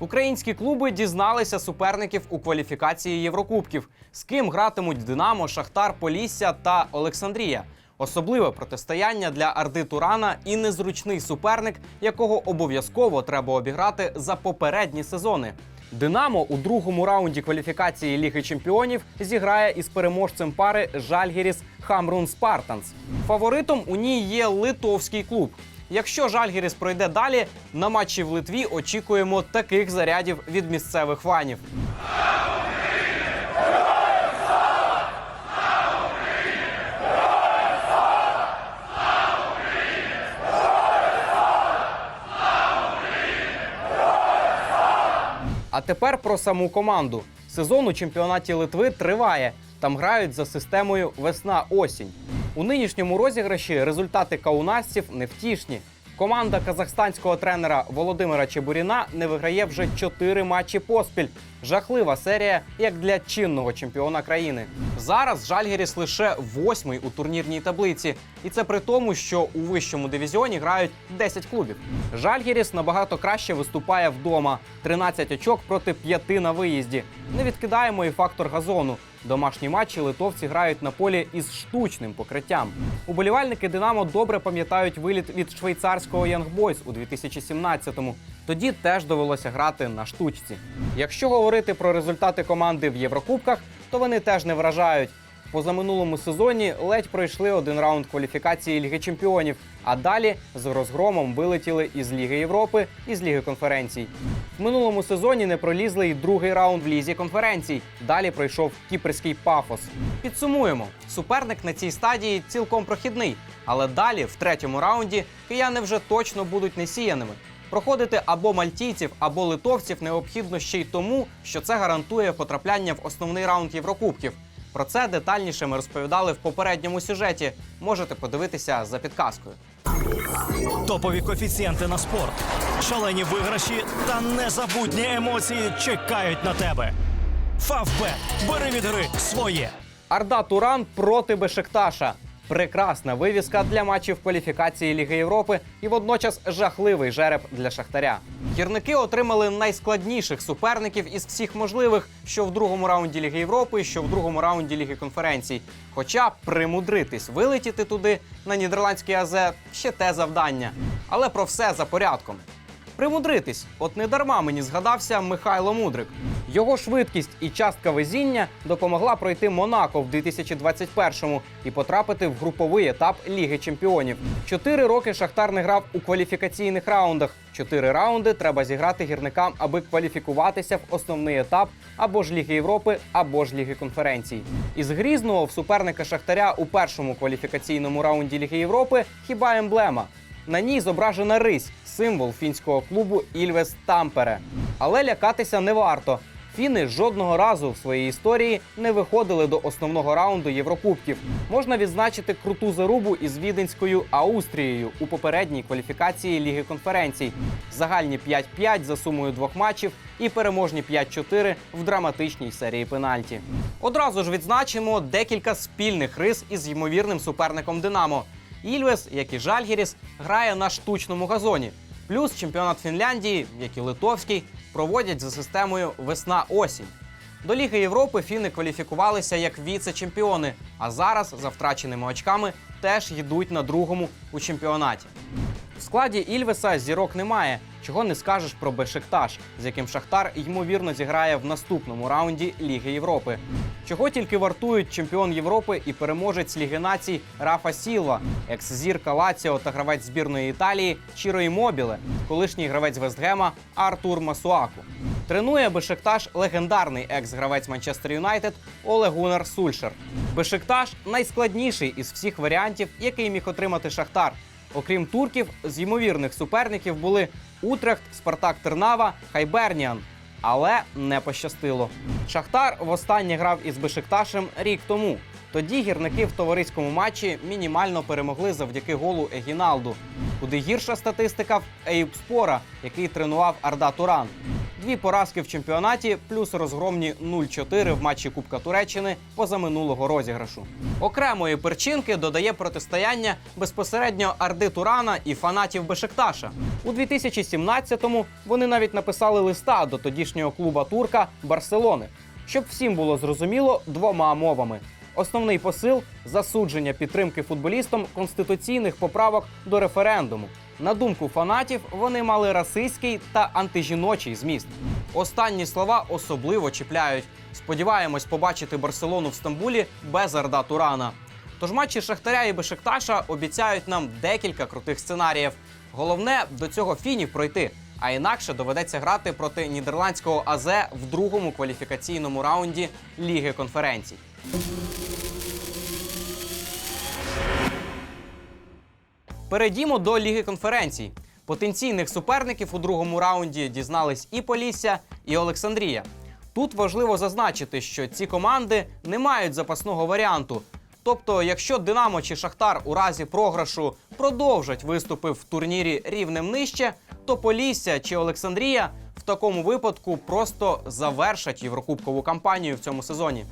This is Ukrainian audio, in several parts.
Українські клуби дізналися суперників у кваліфікації Єврокубків. З ким гратимуть Динамо, Шахтар, Полісся та Олександрія. Особливе протистояння для Арди Турана і незручний суперник, якого обов'язково треба обіграти за попередні сезони. Динамо у другому раунді кваліфікації Ліги Чемпіонів зіграє із переможцем пари Жальгіріс Хамрун Спартанс. Фаворитом у ній є литовський клуб. Якщо Жальгіріс пройде далі, на матчі в Литві очікуємо таких зарядів від місцевих фанів. А тепер про саму команду. Сезон у чемпіонаті Литви триває. Там грають за системою весна-осінь. У нинішньому розіграші результати каунасців невтішні. Команда казахстанського тренера Володимира Чебуріна не виграє вже чотири матчі поспіль. Жахлива серія, як для чинного чемпіона країни. Зараз Жальгіріс лише восьмий у турнірній таблиці, і це при тому, що у вищому дивізіоні грають 10 клубів. Жальгіріс набагато краще виступає вдома: 13 очок проти 5 на виїзді. Не відкидаємо і фактор газону. Домашні матчі литовці грають на полі із штучним покриттям. Уболівальники Динамо добре пам'ятають виліт від швейцарського Янгбойс у 2017-му. Тоді теж довелося грати на штучці. Якщо говорити про результати команди в Єврокубках, то вони теж не вражають. Позаминулому сезоні ледь пройшли один раунд кваліфікації Ліги Чемпіонів, а далі з розгромом вилетіли із Ліги Європи і з Ліги конференцій. В минулому сезоні не пролізли і другий раунд в лізі конференцій. Далі пройшов кіпрський пафос. Підсумуємо: суперник на цій стадії цілком прохідний, але далі, в третьому раунді, кияни вже точно будуть несіяними. Проходити або мальтійців, або литовців необхідно ще й тому, що це гарантує потрапляння в основний раунд Єврокубків. Про це детальніше ми розповідали в попередньому сюжеті. Можете подивитися за підказкою. Топові коефіцієнти на спорт, шалені виграші та незабутні емоції чекають на тебе. Фавбет. Бери від гри своє. Арда Туран проти Бешикташа. Прекрасна вивіска для матчів кваліфікації Ліги Європи і водночас жахливий жереб для Шахтаря. Гірники отримали найскладніших суперників із всіх можливих, що в другому раунді Ліги Європи, що в другому раунді Ліги конференцій. Хоча примудритись вилетіти туди на нідерландський АЗ ще те завдання. Але про все за порядком. Примудритись, от не дарма мені згадався Михайло Мудрик. Його швидкість і частка везіння допомогла пройти Монако в 2021-му і потрапити в груповий етап Ліги Чемпіонів. Чотири роки Шахтар не грав у кваліфікаційних раундах. Чотири раунди треба зіграти гірникам, аби кваліфікуватися в основний етап або ж Ліги Європи, або ж Ліги конференцій. Із Грізного в суперника Шахтаря у першому кваліфікаційному раунді Ліги Європи хіба емблема. На ній зображена рись, символ фінського клубу Ільвес Тампере. Але лякатися не варто. Фіни жодного разу в своїй історії не виходили до основного раунду Єврокубків. Можна відзначити круту зарубу із віденською Аустрією у попередній кваліфікації Ліги конференцій. Загальні 5-5 за сумою двох матчів і переможні 5-4 в драматичній серії пенальті. Одразу ж відзначимо декілька спільних рис із ймовірним суперником Динамо. Ільвес, як і Жальгіріс, грає на штучному газоні. Плюс чемпіонат Фінляндії, як і Литовський, проводять за системою весна-осінь. До Ліги Європи фіни кваліфікувалися як віце-чемпіони, а зараз за втраченими очками теж йдуть на другому у чемпіонаті. В складі Ільвеса зірок немає, чого не скажеш про Бешикташ, з яким Шахтар ймовірно зіграє в наступному раунді Ліги Європи. Чого тільки вартують чемпіон Європи і переможець Ліги націй Рафа Сілва, екс-зірка Лаціо та гравець збірної Італії Чіро Імобіле, колишній гравець Вестгема Артур Масуаку. Тренує Бешикташ легендарний екс-гравець Манчестер Юнайтед Оле Гунар Сульшер. Бешикташ найскладніший із всіх варіантів, який міг отримати Шахтар. Окрім турків, з ймовірних суперників були Утрехт, Спартак Тернава, Хайберніан. Але не пощастило. Шахтар востаннє грав із Бешикташем рік тому. Тоді гірники в товариському матчі мінімально перемогли завдяки голу Егіналду. Куди гірша статистика в Ейбспора, який тренував Арда Туран. Дві поразки в чемпіонаті, плюс розгромні 0-4 в матчі Кубка Туреччини позаминулого розіграшу. Окремої перчинки додає протистояння безпосередньо Арди Турана і фанатів Бешикташа. У 2017-му вони навіть написали листа до тодішнього клуба турка Барселони, щоб всім було зрозуміло двома мовами. Основний посил засудження підтримки футболістам конституційних поправок до референдуму. На думку фанатів, вони мали расистський та антижіночий зміст. Останні слова особливо чіпляють. Сподіваємось побачити Барселону в Стамбулі без Арда Турана. Тож матчі Шахтаря і Бешикташа обіцяють нам декілька крутих сценаріїв. Головне до цього фінів пройти. А інакше доведеться грати проти нідерландського АЗ в другому кваліфікаційному раунді Ліги конференцій. Перейдімо до Ліги конференцій. Потенційних суперників у другому раунді дізнались і Полісся, і Олександрія. Тут важливо зазначити, що ці команди не мають запасного варіанту. Тобто, якщо Динамо чи Шахтар у разі програшу продовжать виступи в турнірі рівнем нижче, то Полісся чи Олександрія в такому випадку просто завершать єврокубкову кампанію в цьому сезоні.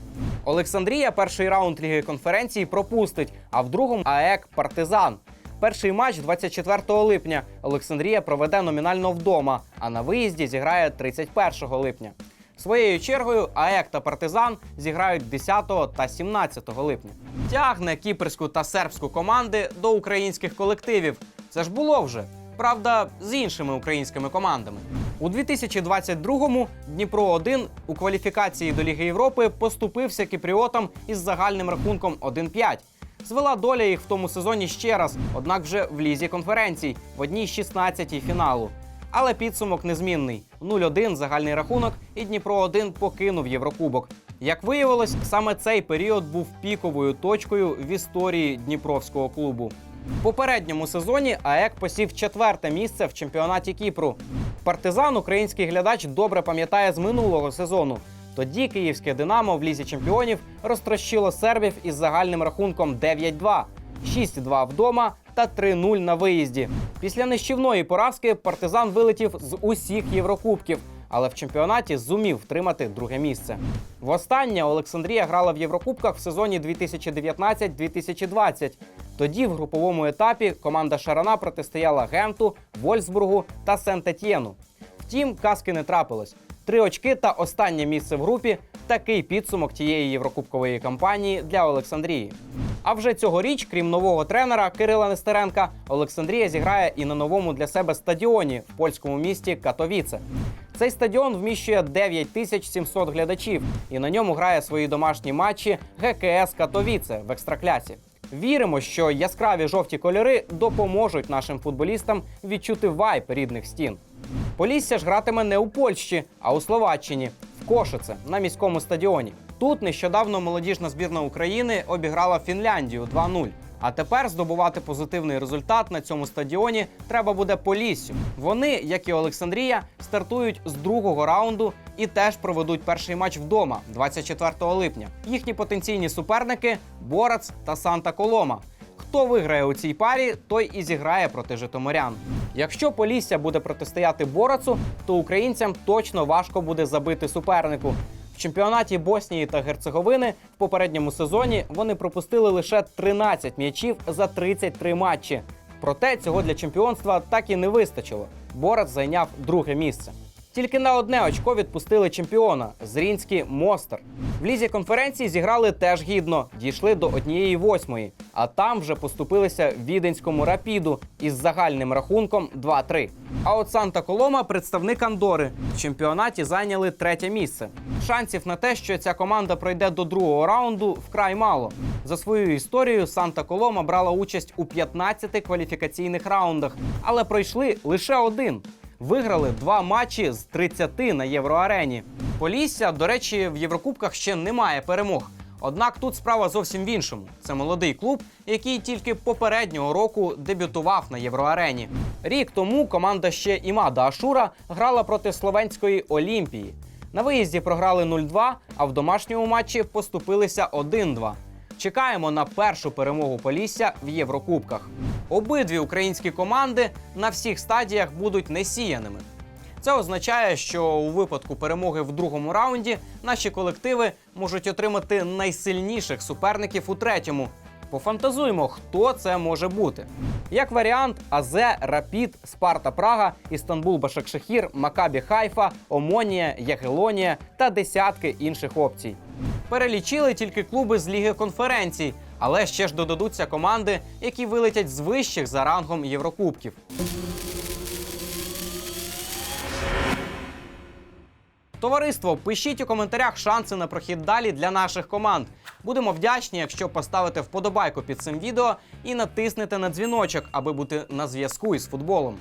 Олександрія перший раунд Ліги конференції пропустить, а в другому АЕК Партизан. Перший матч 24 липня Олександрія проведе номінально вдома, а на виїзді зіграє 31 липня. Своєю чергою АЕК та Партизан зіграють 10 та 17 липня. Тягне кіпрську та сербську команди до українських колективів. Це ж було вже. Правда, з іншими українськими командами. У 2022-му Дніпро 1 у кваліфікації до Ліги Європи поступився кіпріотам із загальним рахунком 1-5. Звела доля їх в тому сезоні ще раз, однак вже в лізі конференцій, в одній 16-й фіналу. Але підсумок незмінний: 0-1 загальний рахунок, і Дніпро 1 покинув Єврокубок. Як виявилось, саме цей період був піковою точкою в історії Дніпровського клубу. В попередньому сезоні АЕК посів четверте місце в чемпіонаті Кіпру. Партизан український глядач добре пам'ятає з минулого сезону. Тоді київське Динамо в лізі чемпіонів розтрощило сербів із загальним рахунком 9-2, 6-2 вдома та 3-0 на виїзді. Після нищівної поразки партизан вилетів з усіх єврокубків, але в чемпіонаті зумів втримати друге місце. Востаннє Олександрія грала в Єврокубках в сезоні 2019-2020. Тоді в груповому етапі команда Шарана протистояла Генту, Вольсбургу та Сент-Етьєну. Втім, казки не трапилось. Три очки та останнє місце в групі такий підсумок тієї єврокубкової кампанії для Олександрії. А вже цьогоріч, крім нового тренера Кирила Нестеренка, Олександрія зіграє і на новому для себе стадіоні в польському місті Катовіце. Цей стадіон вміщує 9700 глядачів, і на ньому грає свої домашні матчі ГКС Катовіце в екстраклясі. Віримо, що яскраві жовті кольори допоможуть нашим футболістам відчути вайб рідних стін. Полісся ж гратиме не у Польщі, а у Словаччині в Кошице на міському стадіоні. Тут нещодавно молодіжна збірна України обіграла Фінляндію 2-0. А тепер здобувати позитивний результат на цьому стадіоні треба буде Поліссю. Вони, як і Олександрія, стартують з другого раунду і теж проведуть перший матч вдома 24 липня. Їхні потенційні суперники Борац та Санта Колома. Хто виграє у цій парі, той і зіграє проти житомирян. Якщо Полісся буде протистояти Борацу, то українцям точно важко буде забити супернику. В чемпіонаті Боснії та Герцеговини в попередньому сезоні вони пропустили лише 13 м'ячів за 33 матчі. Проте цього для чемпіонства так і не вистачило. Борац зайняв друге місце. Тільки на одне очко відпустили чемпіона Зрінський Мостер. В лізі конференції зіграли теж гідно, дійшли до однієї восьмої, а там вже поступилися віденському рапіду із загальним рахунком 2-3. А от Санта Колома, представник Андори, в чемпіонаті зайняли третє місце. Шансів на те, що ця команда пройде до другого раунду, вкрай мало. За свою історію Санта Колома брала участь у 15 кваліфікаційних раундах, але пройшли лише один. Виграли два матчі з 30 на євроарені. Полісся, до речі, в Єврокубках ще немає перемог. Однак тут справа зовсім в іншому. Це молодий клуб, який тільки попереднього року дебютував на євроарені. Рік тому команда ще Імада Ашура грала проти словенської Олімпії. На виїзді програли 0-2, а в домашньому матчі поступилися 1-2. Чекаємо на першу перемогу Полісся в Єврокубках. Обидві українські команди на всіх стадіях будуть несіяними. Це означає, що у випадку перемоги в другому раунді наші колективи можуть отримати найсильніших суперників у третьому. Пофантазуємо, хто це може бути. Як варіант, АЗ, Рапід, Спарта Прага, Істанбул Башакшехір, Макабі Хайфа, Омонія, Ягелонія та десятки інших опцій. Перелічили тільки клуби з Ліги конференцій, але ще ж додадуться команди, які вилетять з вищих за рангом Єврокубків. Товариство, пишіть у коментарях шанси на прохід далі для наших команд. Будемо вдячні, якщо поставите вподобайку під цим відео і натиснете на дзвіночок, аби бути на зв'язку із футболом.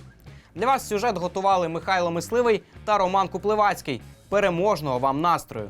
Для вас сюжет готували Михайло Мисливий та Роман Купливацький. Переможного вам настрою!